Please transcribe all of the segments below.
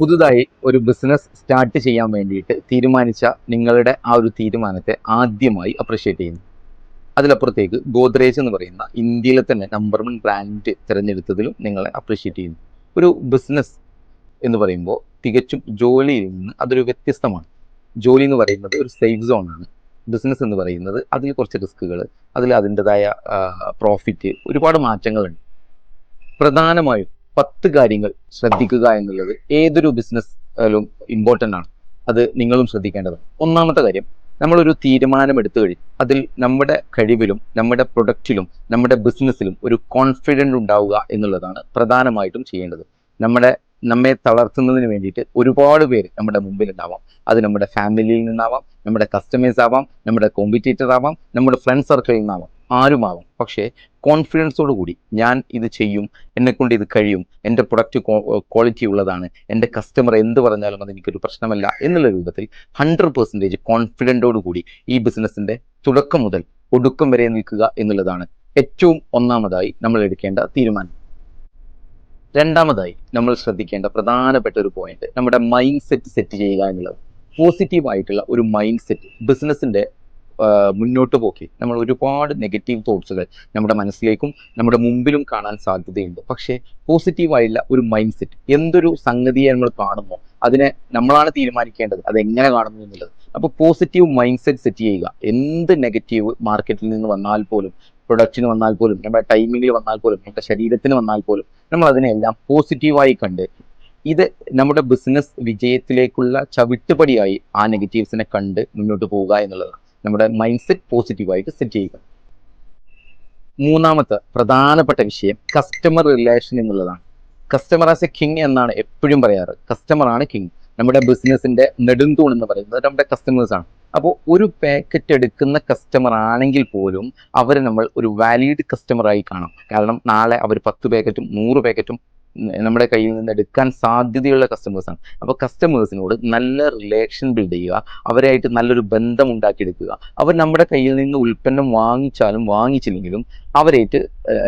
പുതുതായി ഒരു business start ചെയ്യാൻ വേണ്ടിയിട്ട് തീരുമാനിച്ച നിങ്ങളുടെ ആ ഒരു തീരുമാനത്തെ ആദ്യമായി അപ്രിഷ്യേറ്റ് ചെയ്യുന്നു. അതിലപ്പുറത്തേക്ക് ഗോദ്രേജ് എന്ന് പറയുന്ന ഇന്ത്യയിലെ തന്നെ നമ്പർ വൺ ബ്രാൻഡ് തിരഞ്ഞെടുത്തതിലും നിങ്ങളെ അപ്രിഷ്യേറ്റ് ചെയ്യുന്നു. ഒരു ബിസിനസ് എന്ന് പറയുമ്പോൾ തികച്ചും ജോലിയിൽ നിന്ന് അതൊരു വ്യത്യസ്തമാണ്. ജോലി എന്ന് പറയുന്നത് ഒരു സേഫ് സോണാണ് ബിസിനസ് എന്ന് പറയുന്നത് അതിൽ കുറച്ച് റിസ്കുകൾ അതിൽ അതിന്റെതായ പ്രോഫിറ്റ് ഒരുപാട് മാറ്റങ്ങളുണ്ട്. പ്രധാനമായും പത്ത് കാര്യങ്ങൾ ശ്രദ്ധിക്കുക എന്നുള്ളത് ഏതൊരു ബിസിനസ്സിലും ഇമ്പോർട്ടന്റ് ആണ്. അത് നിങ്ങളും ശ്രദ്ധിക്കേണ്ടതാണ്. ഒന്നാമത്തെ കാര്യം നമ്മളൊരു തീരുമാനം എടുത്തു കഴിഞ്ഞു അതിൽ നമ്മുടെ കഴിവിലും നമ്മുടെ പ്രൊഡക്റ്റിലും നമ്മുടെ ബിസിനസ്സിലും ഒരു കോൺഫിഡന്റ് ഉണ്ടാവുക എന്നുള്ളതാണ് പ്രധാനമായിട്ടും ചെയ്യേണ്ടത്. നമ്മുടെ നമ്മെ തളർത്തുന്നതിന് വേണ്ടിയിട്ട് ഒരുപാട് പേര് നമ്മുടെ മുമ്പിൽ ഉണ്ടാവാം അത് നമ്മുടെ ഫാമിലിയിൽ നിന്നാവാം നമ്മുടെ കസ്റ്റമേഴ്സ് ആവാം നമ്മുടെ കോമ്പറ്റീറ്റർ ആവാം നമ്മുടെ ഫ്രണ്ട് സർക്കിളിൽ നിന്നാവാം. ആരുമാവാം. പക്ഷേ കോൺഫിഡൻസോട് കൂടി ഞാൻ ഇത് ചെയ്യും എന്നെക്കൊണ്ട് ഇത് കഴിയും എന്റെ പ്രൊഡക്റ്റ് ക്വാളിറ്റി ഉള്ളതാണ് എന്റെ കസ്റ്റമർ എന്ത് പറഞ്ഞാലും അത് എനിക്കൊരു പ്രശ്നമല്ല എന്നുള്ള രൂപത്തിൽ ഹൺഡ്രഡ് പെർസെന്റേജ് കോൺഫിഡന്റോട് കൂടി ഈ ബിസിനസ്സിന്റെ തുടക്കം മുതൽ ഒടുക്കം വരെ നിൽക്കുക എന്നുള്ളതാണ് ഏറ്റവും ഒന്നാമതായി നമ്മൾ എടുക്കേണ്ട തീരുമാനം. രണ്ടാമതായി നമ്മൾ ശ്രദ്ധിക്കേണ്ട പ്രധാനപ്പെട്ട ഒരു പോയിന്റ് നമ്മുടെ മൈൻഡ് സെറ്റ് സെറ്റ് ചെയ്യുക എന്നുള്ളത്. പോസിറ്റീവായിട്ടുള്ള ഒരു മൈൻഡ് സെറ്റ് ബിസിനസ്സിന്റെ മുന്നോട്ട് പോക്കി. നമ്മൾ ഒരുപാട് നെഗറ്റീവ് തോട്ട്സുകൾ നമ്മുടെ മനസ്സിലേക്കും നമ്മുടെ മുമ്പിലും കാണാൻ സാധ്യതയുണ്ട്. പക്ഷേ പോസിറ്റീവായുള്ള ഒരു മൈൻഡ് സെറ്റ് എന്തൊരു സംഗതിയെ നമ്മൾ കാണുമോ അതിനെ നമ്മളാണ് തീരുമാനിക്കേണ്ടത് അത് എങ്ങനെ കാണുന്നു എന്നുള്ളത്. അപ്പോൾ പോസിറ്റീവ് മൈൻഡ് സെറ്റ് സെറ്റ് ചെയ്യുക. എന്ത് നെഗറ്റീവ് മാർക്കറ്റിൽ നിന്ന് വന്നാൽ പോലും പ്രൊഡക്ഷന് വന്നാൽ പോലും നമ്മുടെ ടൈമിങ്ങിൽ വന്നാൽ പോലും നമ്മുടെ ശരീരത്തിന് വന്നാൽ പോലും നമ്മൾ അതിനെല്ലാം പോസിറ്റീവായി കണ്ട് ഇത് നമ്മുടെ ബിസിനസ് വിജയത്തിലേക്കുള്ള ചവിട്ടുപടിയായി ആ നെഗറ്റീവ്സിനെ കണ്ട് മുന്നോട്ട് പോവുക എന്നുള്ളതാണ്. നമ്മുടെ മൈൻഡ് സെറ്റ് പോസിറ്റീവായിട്ട് സെറ്റ് ചെയ്യുക. മൂന്നാമത്തെ പ്രധാനപ്പെട്ട വിഷയം കസ്റ്റമർ റിലേഷൻ എന്നുള്ളതാണ്. കസ്റ്റമർ ആസ് എ കിങ് എന്നാണ് എപ്പോഴും പറയാറ്. കസ്റ്റമർ ആണ് കിങ് നമ്മുടെ ബിസിനസിന്റെ നെടുന്തൂൺ എന്ന് പറയുന്നത് നമ്മുടെ കസ്റ്റമേഴ്സ് ആണ്. അപ്പോൾ ഒരു പാക്കറ്റ് എടുക്കുന്ന കസ്റ്റമർ ആണെങ്കിൽ പോലും അവരെ നമ്മൾ ഒരു വാലിഡ് കസ്റ്റമറായി കാണാം. കാരണം നാളെ അവർ പത്ത് പാക്കറ്റും നൂറ് പാക്കറ്റും നമ്മുടെ കയ്യിൽ നിന്ന് എടുക്കാൻ സാധ്യതയുള്ള കസ്റ്റമേഴ്സാണ് അപ്പോൾ കസ്റ്റമേഴ്സിനോട് നല്ല റിലേഷൻ ബിൽഡ് ചെയ്യുക അവരായിട്ട് നല്ലൊരു ബന്ധം ഉണ്ടാക്കിയെടുക്കുക. അവർ നമ്മുടെ കയ്യിൽ നിന്ന് ഉൽപ്പന്നം വാങ്ങിച്ചാലും വാങ്ങിച്ചില്ലെങ്കിലും അവരായിട്ട്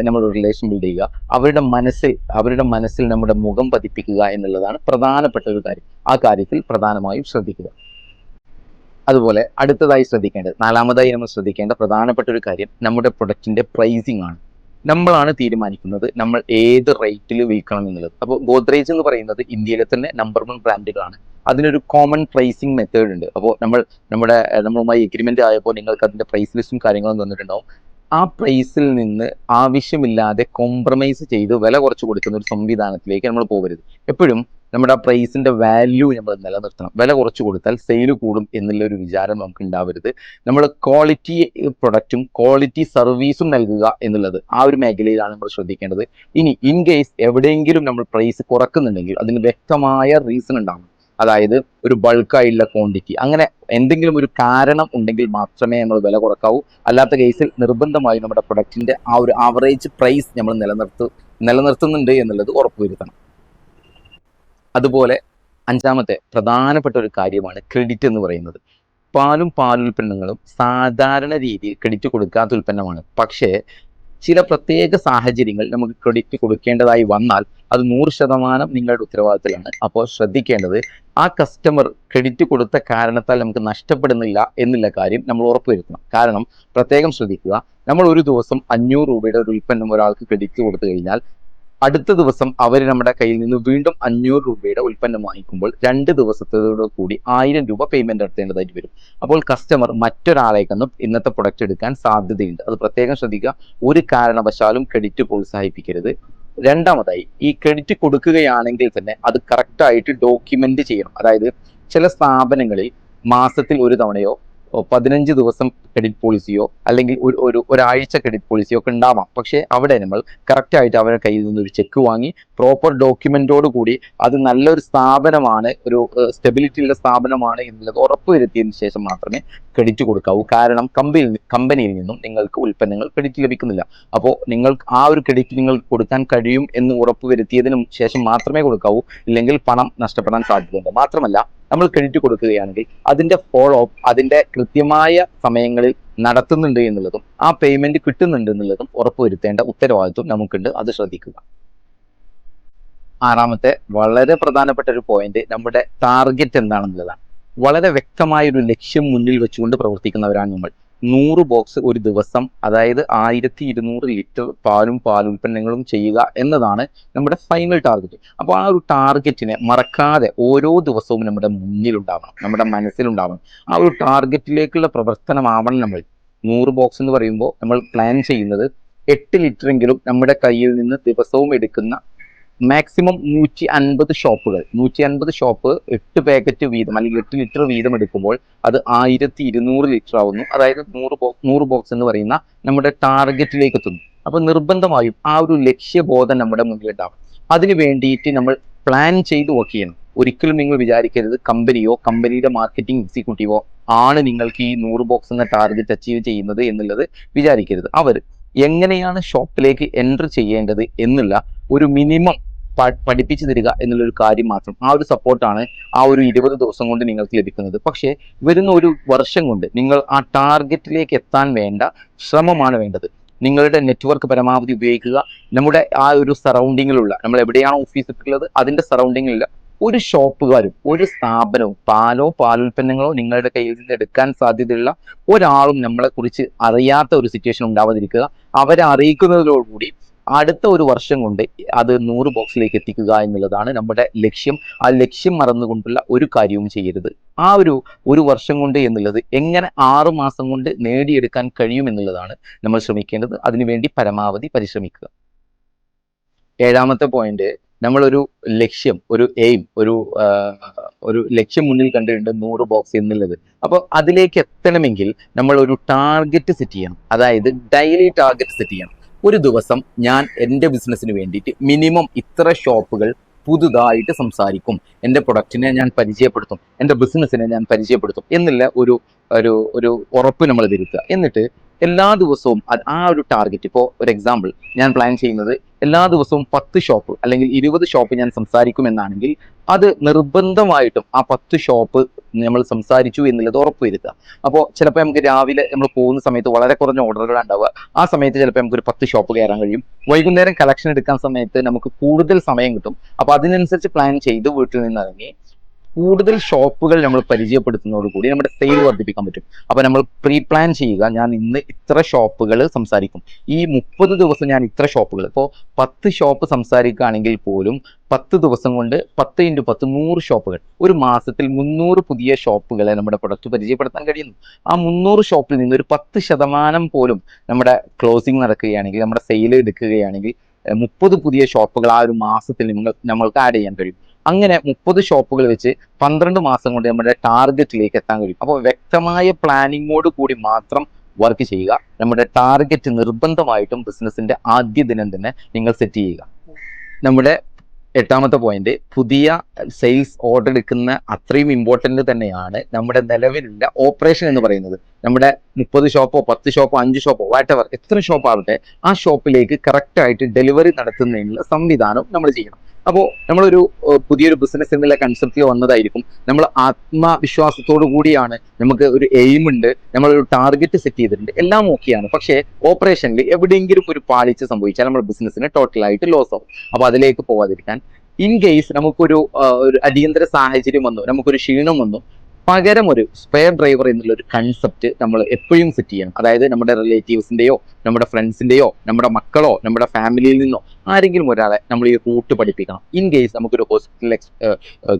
നമ്മൾ റിലേഷൻ ബിൽഡ് ചെയ്യുക. അവരുടെ മനസ്സിൽ അവരുടെ മനസ്സിൽ നമ്മുടെ മുഖം പതിപ്പിക്കുക എന്നുള്ളതാണ് പ്രധാനപ്പെട്ട ഒരു കാര്യം. ആ കാര്യത്തിൽ പ്രധാനമായും ശ്രദ്ധിക്കുക. അതുപോലെ അടുത്തതായി ശ്രദ്ധിക്കേണ്ടത് നാലാമതായി നമ്മൾ ശ്രദ്ധിക്കേണ്ട പ്രധാനപ്പെട്ട ഒരു കാര്യം നമ്മുടെ പ്രൊഡക്റ്റിന്റെ പ്രൈസിംഗ് ആണ്. നമ്മളാണ് തീരുമാനിക്കുന്നത് നമ്മൾ ഏത് റേറ്റിൽ വിൽക്കണം എന്നുള്ളത്. അപ്പോൾ ഗോദ്രേജ് എന്ന് പറയുന്നത് ഇന്ത്യയിലെ തന്നെ നമ്പർ വൺ ബ്രാൻഡുകളാണ് അതിനൊരു കോമൺ പ്രൈസിങ് മെത്തേഡ് ഉണ്ട്. അപ്പോൾ നമ്മൾ നമ്മുടെ നമ്മളുമായി എഗ്രിമെന്റ് ആയപ്പോൾ നിങ്ങൾക്ക് അതിന്റെ പ്രൈസ് ലിസ്റ്റും കാര്യങ്ങളും തന്നിട്ടുണ്ടാവും. ആ പ്രൈസിൽ നിന്ന് ആവശ്യമില്ലാതെ കോംപ്രമൈസ് ചെയ്ത് വില കുറച്ച് കൊടുക്കുന്ന ഒരു സംവിധാനത്തിലേക്ക് നമ്മൾ പോകരുത്. എപ്പോഴും നമ്മുടെ ആ പ്രൈസിന്റെ വാല്യൂ നമ്മൾ നിലനിർത്തണം. വില കുറച്ച് കൊടുത്താൽ സെയിൽ കൂടും എന്നുള്ള ഒരു വിചാരം നമുക്ക് ഉണ്ടാവരുത്. നമ്മൾ ക്വാളിറ്റി പ്രൊഡക്റ്റും ക്വാളിറ്റി സർവീസും നൽകുക എന്നുള്ളത് ആ ഒരു മേഖലയിലാണ് നമ്മൾ ശ്രദ്ധിക്കേണ്ടത്. ഇനി ഇൻ കേസ് എവിടെയെങ്കിലും നമ്മൾ പ്രൈസ് കുറക്കുന്നുണ്ടെങ്കിൽ അതിന് വ്യക്തമായ റീസൺ ഉണ്ടാവും അതായത് ഒരു ബൾക്കായുള്ള ക്വാണ്ടിറ്റി അങ്ങനെ എന്തെങ്കിലും ഒരു കാരണം ഉണ്ടെങ്കിൽ മാത്രമേ നമ്മൾ വില കുറക്കാവൂ. അല്ലാത്ത കേസിൽ നിർബന്ധമായും നമ്മുടെ പ്രൊഡക്റ്റിന്റെ ആ ഒരു ആവറേജ് പ്രൈസ് നമ്മൾ നിലനിർത്ത് നിലനിർത്തുന്നുണ്ട് എന്നുള്ളത് ഉറപ്പുവരുത്തണം. അതുപോലെ അഞ്ചാമത്തെ പ്രധാനപ്പെട്ട ഒരു കാര്യമാണ് ക്രെഡിറ്റ് എന്ന് പറയുന്നത്. പാലും പാലുൽപ്പന്നങ്ങളും സാധാരണ രീതിയിൽ ക്രെഡിറ്റ് കൊടുക്കാത്ത ഉൽപ്പന്നമാണ്. പക്ഷേ ചില പ്രത്യേക സാഹചര്യങ്ങൾ നമുക്ക് ക്രെഡിറ്റ് കൊടുക്കേണ്ടതായി വന്നാൽ അത് നൂറ് ശതമാനം നിങ്ങളുടെ ഉത്തരവാദിത്തത്തിലാണ്. അപ്പോൾ ശ്രദ്ധിക്കേണ്ടത് ആ കസ്റ്റമർ ക്രെഡിറ്റ് കൊടുത്ത കാരണത്താൽ നമുക്ക് നഷ്ടപ്പെടുന്നില്ല എന്നുള്ള കാര്യം നമ്മൾ ഉറപ്പുവരുത്തണം. കാരണം പ്രത്യേകം ശ്രദ്ധിക്കുക നമ്മൾ ഒരു ദിവസം അഞ്ഞൂറ് രൂപയുടെ ഒരു ഉൽപ്പന്നം ഒരാൾക്ക് ക്രെഡിറ്റ് കൊടുത്തു കഴിഞ്ഞാൽ അടുത്ത ദിവസം അവർ നമ്മുടെ കയ്യിൽ നിന്ന് വീണ്ടും അഞ്ഞൂറ് രൂപയുടെ ഉൽപ്പന്നം വാങ്ങിക്കുമ്പോൾ രണ്ട് ദിവസത്തോടു കൂടി ആയിരം രൂപ പേയ്മെന്റ് നടത്തേണ്ടതായിട്ട് വരും. അപ്പോൾ കസ്റ്റമർ മറ്റൊരാളേക്കൊന്നും ഇന്നത്തെ പ്രൊഡക്റ്റ് എടുക്കാൻ സാധ്യതയുണ്ട്. അത് പ്രത്യേകം ശ്രദ്ധിക്കുക ഒരു കാരണവശാലും ക്രെഡിറ്റ് പ്രോത്സാഹിപ്പിക്കരുത്. രണ്ടാമതായി ഈ ക്രെഡിറ്റ് കൊടുക്കുകയാണെങ്കിൽ തന്നെ അത് കറക്റ്റായിട്ട് ഡോക്യുമെന്റ് ചെയ്യണം. അതായത് ചില സ്ഥാപനങ്ങളിൽ മാസത്തിൽ ഒരു തവണയോ പതിനഞ്ച് ദിവസം ക്രെഡിറ്റ് പോളിസിയോ അല്ലെങ്കിൽ ഒരു ഒരു ഒരാഴ്ച ക്രെഡിറ്റ് പോളിസിയോ ഒക്കെ ഉണ്ടാവാം. പക്ഷേ അവിടെ നമ്മൾ കറക്റ്റായിട്ട് അവരുടെ കയ്യിൽ നിന്ന് ഒരു ചെക്ക് വാങ്ങി പ്രോപ്പർ ഡോക്യുമെന്റോട് കൂടി അത് നല്ലൊരു സ്ഥാപനമാണ് ഒരു സ്റ്റെബിലിറ്റിയുള്ള സ്ഥാപനമാണ് എന്നുള്ളത് ഉറപ്പുവരുത്തിയതിനു ശേഷം മാത്രമേ ക്രെഡിറ്റ് കൊടുക്കാവൂ. കാരണം കമ്പനിയിൽ കമ്പനിയിൽ നിന്നും നിങ്ങൾക്ക് ഉൽപ്പന്നങ്ങൾ ക്രെഡിറ്റ് ലഭിക്കുന്നില്ല. അപ്പോൾ നിങ്ങൾ ആ ഒരു ക്രെഡിറ്റ് നിങ്ങൾ കൊടുക്കാൻ കഴിയും എന്ന് ഉറപ്പുവരുത്തിയതിനു ശേഷം മാത്രമേ കൊടുക്കാവൂ. ഇല്ലെങ്കിൽ പണം നഷ്ടപ്പെടാൻ സാധ്യതയുണ്ട്. മാത്രമല്ല നമ്മൾ ക്രെഡിറ്റ് കൊടുക്കുകയാണെങ്കിൽ അതിന്റെ ഫോളോ അപ്പ് അതിന്റെ കൃത്യമായ സമയങ്ങളിൽ നടത്തുന്നുണ്ട് എന്നുള്ളതും ആ പേയ്മെന്റ് കിട്ടുന്നുണ്ട് എന്നുള്ളതും ഉറപ്പുവരുത്തേണ്ട ഉത്തരവാദിത്വം നമുക്കുണ്ട്. അത് ശ്രദ്ധിക്കുക. ആറാമത്തെ വളരെ പ്രധാനപ്പെട്ട ഒരു പോയിന്റ് നമ്മുടെ ടാർഗറ്റ് എന്താണെന്നുള്ളതാണ്. വളരെ വ്യക്തമായ ഒരു ലക്ഷ്യം മുന്നിൽ വെച്ചുകൊണ്ട് പ്രവർത്തിക്കുന്നവരാണ് നമ്മൾ. നൂറ് ബോക്സ് ഒരു ദിവസം അതായത് ആയിരത്തി ഇരുന്നൂറ് ലിറ്റർ പാലും പാലുൽപ്പന്നങ്ങളും ചെയ്യുക എന്നതാണ് നമ്മുടെ ഫൈനൽ ടാർഗറ്റ് അപ്പോൾ ആ ഒരു ടാർഗറ്റിനെ മറക്കാതെ ഓരോ ദിവസവും നമ്മുടെ മുന്നിലുണ്ടാവണം നമ്മുടെ മനസ്സിലുണ്ടാവണം. ആ ഒരു ടാർഗറ്റിലേക്കുള്ള പ്രവർത്തനമാവണം നമ്മൾ. നൂറ് ബോക്സ് എന്ന് പറയുമ്പോൾ നമ്മൾ പ്ലാൻ ചെയ്യുന്നത് എട്ട് ലിറ്ററെങ്കിലും നമ്മുടെ കയ്യിൽ നിന്ന് ദിവസവും എടുക്കുന്ന മാക്സിമം നൂറ്റി അൻപത് ഷോപ്പുകൾ. നൂറ്റി അൻപത് ഷോപ്പ് എട്ട് പാക്കറ്റ് വീതം അല്ലെങ്കിൽ എട്ട് ലിറ്റർ വീതം എടുക്കുമ്പോൾ അത് ആയിരത്തി ഇരുന്നൂറ് ലിറ്റർ ആവുന്നു. അതായത് നൂറ് ബോക്സ് നൂറ് ബോക്സ് എന്ന് പറയുന്ന നമ്മുടെ ടാർഗറ്റിലേക്ക് എത്തുന്നു. അപ്പൊ നിർബന്ധമായും ആ ഒരു ലക്ഷ്യബോധം നമ്മുടെ മുന്നിൽ ഉണ്ടാവും അതിന് വേണ്ടിയിട്ട് നമ്മൾ പ്ലാൻ ചെയ്ത് വർക്ക് ചെയ്യണം. ഒരിക്കലും നിങ്ങൾ വിചാരിക്കരുത് കമ്പനിയോ കമ്പനിയുടെ മാർക്കറ്റിംഗ് എക്സിക്യൂട്ടീവോ ആണ് നിങ്ങൾക്ക് ഈ നൂറ് ബോക്സ് എന്ന ടാർഗറ്റ് അച്ചീവ് ചെയ്യുന്നത് എന്നുള്ളത് വിചാരിക്കരുത്. അവർ എങ്ങനെയാണ് ഷോപ്പിലേക്ക് എന്റർ ചെയ്യേണ്ടത് എന്നുള്ള ഒരു മിനിമം പഠിപ്പിച്ചു തരിക എന്നുള്ളൊരു കാര്യം മാത്രം. ആ ഒരു സപ്പോർട്ടാണ് ആ ഒരു ഇരുപത് ദിവസം കൊണ്ട് നിങ്ങൾക്ക് ലഭിക്കുന്നത്. പക്ഷേ വരുന്ന ഒരു വർഷം കൊണ്ട് നിങ്ങൾ ആ ടാർഗറ്റിലേക്ക് എത്താൻ വേണ്ട ശ്രമമാണ് വേണ്ടത്. നിങ്ങളുടെ നെറ്റ്വർക്ക് പരമാവധി ഉപയോഗിക്കുക. നമ്മുടെ ആ ഒരു സറൗണ്ടിങ്ങിലുള്ള നമ്മൾ എവിടെയാണ് ഓഫീസ് ഇട്ടുള്ളത് അതിന്റെ സറൗണ്ടിങ്ങിലുള്ള ഒരു ഷോപ്പുകാരും ഒരു സ്ഥാപനവും പാലോ പാലുൽപ്പന്നങ്ങളോ നിങ്ങളുടെ കയ്യിൽ നിന്ന് എടുക്കാൻ സാധ്യതയുള്ള ഒരാളും നമ്മളെ കുറിച്ച് അറിയാത്ത ഒരു സിറ്റുവേഷൻ ഉണ്ടാവാതിരിക്കുക. അവരെ അറിയിക്കുന്നതിലോടുകൂടി അടുത്ത ഒരു വർഷം കൊണ്ട് അത് നൂറ് ബോക്സിലേക്ക് എത്തിക്കുക എന്നുള്ളതാണ് നമ്മുടെ ലക്ഷ്യം. ആ ലക്ഷ്യം മറന്നുകൊണ്ടുള്ള ഒരു കാര്യവും ചെയ്യരുത്. ആ ഒരു ഒരു വർഷം കൊണ്ട് എന്നുള്ളത് എങ്ങനെ ആറു മാസം കൊണ്ട് നേടിയെടുക്കാൻ കഴിയും എന്നുള്ളതാണ് നമ്മൾ ശ്രമിക്കേണ്ടത്. അതിനുവേണ്ടി പരമാവധി പരിശ്രമിക്കുക. ഏഴാമത്തെ പോയിന്റ് നമ്മളൊരു ലക്ഷ്യം ഒരു എയിം ഒരു ഒരു ലക്ഷ്യം മുന്നിൽ കണ്ടിട്ടുണ്ട് നൂറ് ബോക്സ് എന്നുള്ളത്. അപ്പോൾ അതിലേക്ക് എത്തണമെങ്കിൽ നമ്മൾ ഒരു ടാർഗറ്റ് സെറ്റ് ചെയ്യണം. അതായത് ഡെയിലി ടാർഗറ്റ് സെറ്റ് ചെയ്യണം. ഒരു ദിവസം ഞാൻ എന്റെ ബിസിനസ്സിന് വേണ്ടിയിട്ട് മിനിമം ഇത്ര ഷോപ്പുകൾ പുതുതായിട്ട് സംസാരിക്കും. എന്റെ പ്രൊഡക്റ്റിനെ ഞാൻ പരിചയപ്പെടുത്തും. എന്റെ ബിസിനസ്സിനെ ഞാൻ പരിചയപ്പെടുത്തും എന്നുള്ള ഒരു ഒരു ഒരു ഉറപ്പ് നമ്മൾ തിരുത്തുക എന്നിട്ട് എല്ലാ ദിവസവും ആ ഒരു ടാർഗറ്റ് ഇപ്പോൾ ഒരു എക്സാമ്പിൾ ഞാൻ പ്ലാൻ ചെയ്യുന്നത് എല്ലാ ദിവസവും പത്ത് ഷോപ്പ് അല്ലെങ്കിൽ ഇരുപത് ഷോപ്പ് ഞാൻ സംസാരിക്കുമെന്നാണെങ്കിൽ അത് നിർബന്ധമായിട്ടും ആ പത്ത് ഷോപ്പ് നമ്മൾ സംസാരിച്ചു എന്നുള്ളത് ഉറപ്പുവരുത്തുക. അപ്പോൾ ചിലപ്പോൾ നമുക്ക് രാവിലെ നമ്മൾ പോകുന്ന സമയത്ത് വളരെ കുറഞ്ഞ ഓർഡറുകളാണ് ഉണ്ടാവുക. ആ സമയത്ത് ചിലപ്പോൾ നമുക്ക് ഒരു പത്ത് ഷോപ്പ് കയറാൻ കഴിയും. വൈകുന്നേരം കളക്ഷൻ എടുക്കാൻ സമയത്ത് നമുക്ക് കൂടുതൽ സമയം കിട്ടും. അപ്പോൾ അതിനനുസരിച്ച് പ്ലാൻ ചെയ്ത് വീട്ടിൽ നിന്ന് ഇറങ്ങി കൂടുതൽ ഷോപ്പുകൾ നമ്മൾ പരിചയപ്പെടുത്തുന്നതോടുകൂടി നമ്മുടെ സെയിൽ വർദ്ധിപ്പിക്കാൻ പറ്റും. അപ്പോൾ നമ്മൾ പ്രീ പ്ലാൻ ചെയ്യുക ഞാൻ ഇന്ന് ഇത്ര ഷോപ്പുകൾ സംസാരിക്കും. ഈ മുപ്പത് ദിവസം ഞാൻ ഇത്ര ഷോപ്പുകൾ. ഇപ്പോൾ പത്ത് ഷോപ്പ് സംസാരിക്കുകയാണെങ്കിൽ പോലും പത്ത് ദിവസം കൊണ്ട് പത്ത് ഇന്റു പത്ത് നൂറ് ഷോപ്പുകൾ. ഒരു മാസത്തിൽ മുന്നൂറ് പുതിയ ഷോപ്പുകളെ നമ്മുടെ പ്രൊഡക്റ്റ് പരിചയപ്പെടുത്താൻ കഴിയുന്നു. ആ മുന്നൂറ് ഷോപ്പിൽ നിന്ന് ഒരു പത്ത് ശതമാനം പോലും നമ്മുടെ ക്ലോസിംഗ് നടക്കുകയാണെങ്കിൽ നമ്മുടെ സെയിൽ എടുക്കുകയാണെങ്കിൽ മുപ്പത് പുതിയ ഷോപ്പുകൾ ആ ഒരു മാസത്തിൽ നിങ്ങൾ നമ്മൾക്ക് ആഡ് ചെയ്യാൻ കഴിയും. അങ്ങനെ മുപ്പത് ഷോപ്പുകൾ വെച്ച് പന്ത്രണ്ട് മാസം കൊണ്ട് നമ്മുടെ ടാർഗറ്റിലേക്ക് എത്താൻ കഴിയും. അപ്പോൾ വ്യക്തമായ പ്ലാനിങ്ങോട് കൂടി മാത്രം വർക്ക് ചെയ്യുക. നമ്മുടെ ടാർഗറ്റ് നിർബന്ധമായിട്ടും ബിസിനസിന്റെ ആദ്യ ദിനം തന്നെ നിങ്ങൾ സെറ്റ് ചെയ്യുക. നമ്മുടെ എട്ടാമത്തെ പോയിന്റ് പുതിയ സെയിൽസ് ഓർഡർ എടുക്കുന്ന അത്രയും ഇമ്പോർട്ടന്റ് തന്നെയാണ് നമ്മുടെ നിലവിലുള്ള ഓപ്പറേഷൻ എന്ന് പറയുന്നത്. നമ്മുടെ മുപ്പത് ഷോപ്പോ പത്ത് ഷോപ്പോ അഞ്ച് ഷോപ്പോ വാട്ടവർ എത്ര ഷോപ്പ് ആവട്ടെ ആ ഷോപ്പിലേക്ക് കറക്റ്റ് ആയിട്ട് ഡെലിവറി നടത്തുന്നതിനുള്ള സംവിധാനം നമ്മൾ ചെയ്യണം. അപ്പോൾ നമ്മളൊരു പുതിയൊരു ബിസിനസ് എന്നുള്ള കൺസെപ്റ്റ് വന്നതായിരിക്കും. നമ്മൾ ആത്മവിശ്വാസത്തോടു കൂടിയാണ് നമുക്ക് ഒരു എയിം ഉണ്ട്. നമ്മളൊരു ടാർഗറ്റ് സെറ്റ് ചെയ്തിട്ടുണ്ട്. എല്ലാം ഓക്കെയാണ് പക്ഷേ ഓപ്പറേഷനിൽ എവിടെയെങ്കിലും ഒരു പാളിച്ച സംഭവിച്ചാൽ നമ്മുടെ ബിസിനസ്സിന് ടോട്ടലായിട്ട് ലോസ് ആവും. അപ്പോൾ അതിലേക്ക് പോവാതിരിക്കാൻ ഇൻ കേസ് നമുക്കൊരു ഒരു അടിയന്തര സാഹചര്യം വന്നു നമുക്കൊരു ക്ഷീണം വന്നു പകരം ഒരു സ്പെയർ ഡ്രൈവർ എന്നുള്ള ഒരു കൺസെപ്റ്റ് നമ്മൾ എപ്പോഴും സെറ്റ് ചെയ്യണം. അതായത് നമ്മുടെ റിലേറ്റീവ്സിന്റെയോ നമ്മുടെ ഫ്രണ്ട്സിന്റെയോ നമ്മുടെ മക്കളോ നമ്മുടെ ഫാമിലിയിൽ നിന്നോ ആരെങ്കിലും ഒരാളെ നമ്മൾ ഈ റൂട്ട് പഠിപ്പിക്കണം. ഇൻ കേസ് നമുക്കൊരു ഹോസ്പിറ്റൽ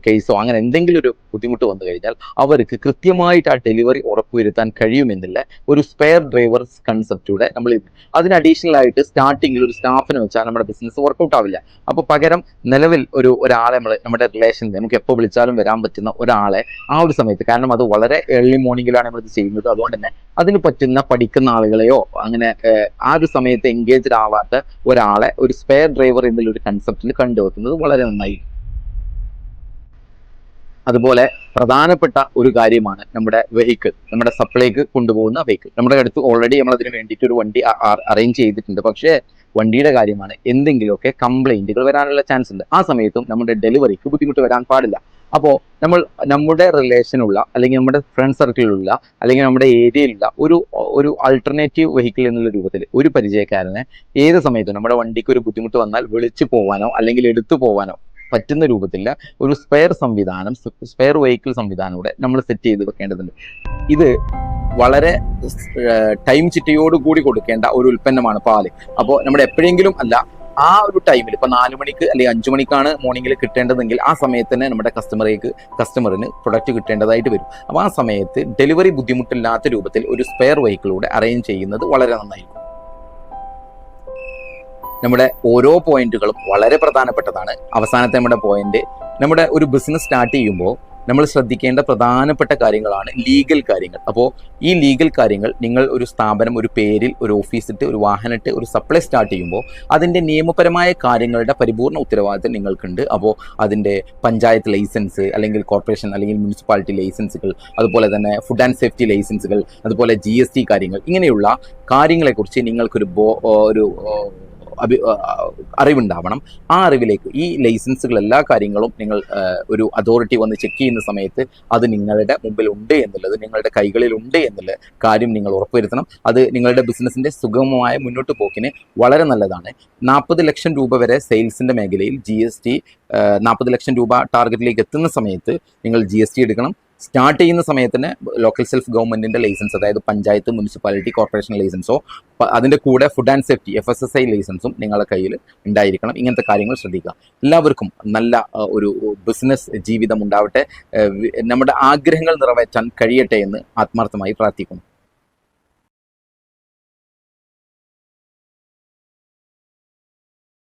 കേസോ അങ്ങനെ എന്തെങ്കിലും ഒരു ബുദ്ധിമുട്ട് വന്നു കഴിഞ്ഞാൽ അവർക്ക് കൃത്യമായിട്ട് ആ ഡെലിവറി ഉറപ്പുവരുത്താൻ കഴിയുമെന്നില്ല ഒരു സ്പെയർ ഡ്രൈവേഴ്സ് കൺസെപ്റ്റൂടെ നമ്മൾ അതിന് അഡീഷണൽ ആയിട്ട് സ്റ്റാർട്ടിങ്ങിൽ ഒരു സ്റ്റാഫിനെ വെച്ചാൽ നമ്മുടെ ബിസിനസ് വർക്കൗട്ട് ആവില്ല. അപ്പോൾ പകരം നിലവിൽ ഒരു ഒരാളെ നമ്മൾ നമ്മുടെ റിലേഷനിൽ നമുക്ക് എപ്പോൾ വിളിച്ചാലും വരാൻ പറ്റുന്ന ഒരാളെ ആ ഒരു സമയത്ത് കാരണം അത് വളരെ ഏർലി മോർണിംഗിലാണ് നമ്മൾ ഇത് ചെയ്യുന്നത്. അതുകൊണ്ട് തന്നെ അതിന് പറ്റുന്ന പഠിക്കുന്ന ആളുകളെയോ അങ്ങനെ ആ ഒരു സമയത്ത് എൻഗേജ്ഡ് ആവാത്ത ഒരാളെ ഒരു സ്പെയർ ഡ്രൈവർ എന്നുള്ള ഒരു കൺസെപ്റ്റിൽ കണ്ടുവെക്കുന്നത് വളരെ നന്നായി. അതുപോലെ പ്രധാനപ്പെട്ട ഒരു കാര്യമാണ് നമ്മുടെ വെഹിക്കിൾ നമ്മുടെ സപ്ലൈക്ക് കൊണ്ടുപോകുന്ന വെഹിക്കിൾ നമ്മുടെ അടുത്ത് ഓൾറെഡി നമ്മൾ അതിന് വേണ്ടിയിട്ട് ഒരു വണ്ടി അറേഞ്ച് ചെയ്തിട്ടുണ്ട്. പക്ഷേ വണ്ടിയുടെ കാര്യമാണ് എന്തെങ്കിലുമൊക്കെ കംപ്ലൈന്റുകൾ വരാനുള്ള ചാൻസ് ഉണ്ട്. ആ സമയത്തും നമ്മുടെ ഡെലിവറിക്ക് ബുദ്ധിമുട്ട് വരാൻ പാടില്ല. അപ്പോൾ നമ്മൾ നമ്മുടെ റിലേഷനുള്ള അല്ലെങ്കിൽ നമ്മുടെ ഫ്രണ്ട് സർക്കിളിലുള്ള അല്ലെങ്കിൽ നമ്മുടെ ഏരിയയിലുള്ള ഒരു ഒരു ആൾട്ടർനേറ്റീവ് വെഹിക്കിൾ എന്നുള്ള രൂപത്തിൽ ഒരു പരിചയക്കാരനെ ഏത് സമയത്തും നമ്മുടെ വണ്ടിക്ക് ഒരു ബുദ്ധിമുട്ട് വന്നാൽ വിളിച്ചു പോവാനോ അല്ലെങ്കിൽ എടുത്തു പോവാനോ പറ്റുന്ന രൂപത്തിൽ ഒരു സ്പെയർ സംവിധാനം സ്പെയർ വെഹിക്കിൾ സംവിധാനം നമ്മൾ സെറ്റ് ചെയ്ത് വെക്കേണ്ടതുണ്ട്. ഇത് വളരെ ടൈം ചിട്ടയോട് കൂടി കൊടുക്കേണ്ട ഒരു ഉൽപ്പന്നമാണ് പാൽ. അപ്പോൾ നമ്മുടെ എപ്പോഴെങ്കിലും അല്ല ആ ഒരു ടൈമിൽ ഇപ്പൊ നാല് മണിക്ക് അല്ലെങ്കിൽ അഞ്ചു മണിക്കാണ് മോർണിംഗിൽ കിട്ടേണ്ടതെങ്കിൽ ആ സമയത്ത് തന്നെ നമ്മുടെ കസ്റ്റമറേക്ക് കസ്റ്റമറിന് പ്രൊഡക്റ്റ് കിട്ടേണ്ടതായിട്ട് വരും. അപ്പോൾ ആ സമയത്ത് ഡെലിവറി ബുദ്ധിമുട്ടില്ലാത്ത രൂപത്തിൽ ഒരു സ്പെയർ വെഹിക്കിളൂടെ അറേഞ്ച് ചെയ്യുന്നത് വളരെ നന്നായിരിക്കും. നമ്മുടെ ഓരോ പോയിന്റുകളും വളരെ പ്രധാനപ്പെട്ടതാണ്. അവസാനത്തെ നമ്മുടെ പോയിന്റ് നമ്മുടെ ഒരു ബിസിനസ് സ്റ്റാർട്ട് ചെയ്യുമ്പോൾ നമ്മൾ ശ്രദ്ധിക്കേണ്ട പ്രധാനപ്പെട്ട കാര്യങ്ങളാണ് ലീഗൽ കാര്യങ്ങൾ. അപ്പോൾ ഈ ലീഗൽ കാര്യങ്ങൾ നിങ്ങൾ ഒരു സ്ഥാപനം ഒരു പേരിൽ ഒരു ഓഫീസിട്ട് ഒരു വാഹനമിട്ട് ഒരു സപ്ലൈ സ്റ്റാർട്ട് ചെയ്യുമ്പോൾ അതിന്റെ നിയമപരമായ കാര്യങ്ങളുടെ പരിപൂർണ ഉത്തരവാദിത്തം നിങ്ങൾക്കുണ്ട്. അപ്പോൾ അതിന്റെ പഞ്ചായത്ത് ലൈസൻസ് അല്ലെങ്കിൽ കോർപ്പറേഷൻ അല്ലെങ്കിൽ മുനിസിപ്പാലിറ്റി ലൈസൻസുകൾ അതുപോലെ തന്നെ ഫുഡ് ആൻഡ് സേഫ്റ്റി ലൈസൻസുകൾ അതുപോലെ ജി കാര്യങ്ങൾ ഇങ്ങനെയുള്ള കാര്യങ്ങളെക്കുറിച്ച് നിങ്ങൾക്കൊരു ബോ ഒരു അഭി അറിവുണ്ടാവണം. ആ അറിവിലേക്ക് ഈ ലൈസൻസുകൾ എല്ലാ കാര്യങ്ങളും നിങ്ങൾ ഒരു അതോറിറ്റി വന്ന് ചെക്ക് ചെയ്യുന്ന സമയത്ത് അത് നിങ്ങളുടെ മുമ്പിൽ ഉണ്ട് എന്നുള്ളത് നിങ്ങളുടെ കൈകളിൽ ഉണ്ട് എന്നുള്ള കാര്യം നിങ്ങൾ ഉറപ്പുവരുത്തണം. അത് നിങ്ങളുടെ ബിസിനസ്സിന്റെ സുഗമമായ മുന്നോട്ട് പോക്കിന് വളരെ നല്ലതാണ്. നാൽപ്പത് ലക്ഷം രൂപ വരെ സെയിൽസിന്റെ മേഖലയിൽ ജി എസ് ടി നാൽപ്പത് ലക്ഷം രൂപ ടാർഗറ്റിലേക്ക് എത്തുന്ന സമയത്ത് നിങ്ങൾ ജി എസ് ടി എടുക്കണം. സ്റ്റാർട്ട് ചെയ്യുന്ന സമയത്ത് തന്നെ ലോക്കൽ സെൽഫ് ഗവൺമെന്റിന്റെ ലൈസൻസ് അതായത് പഞ്ചായത്ത് മുനിസിപ്പാലിറ്റി കോർപ്പറേഷൻ ലൈസൻസോ അതിന്റെ കൂടെ food and safety F S S A ലൈസൻസും നിങ്ങളുടെ കയ്യിൽ ഉണ്ടായിരിക്കണം. ഇങ്ങനത്തെ കാര്യങ്ങൾ ശ്രദ്ധിക്കുക. എല്ലാവർക്കും നല്ല ഒരു ബിസിനസ് ജീവിതം ഉണ്ടാവട്ടെ. നമ്മുടെ ആഗ്രഹങ്ങൾ നിറവേറ്റാൻ കഴിയട്ടെ എന്ന് ആത്മാർത്ഥമായി പ്രാർത്ഥിക്കുന്നു.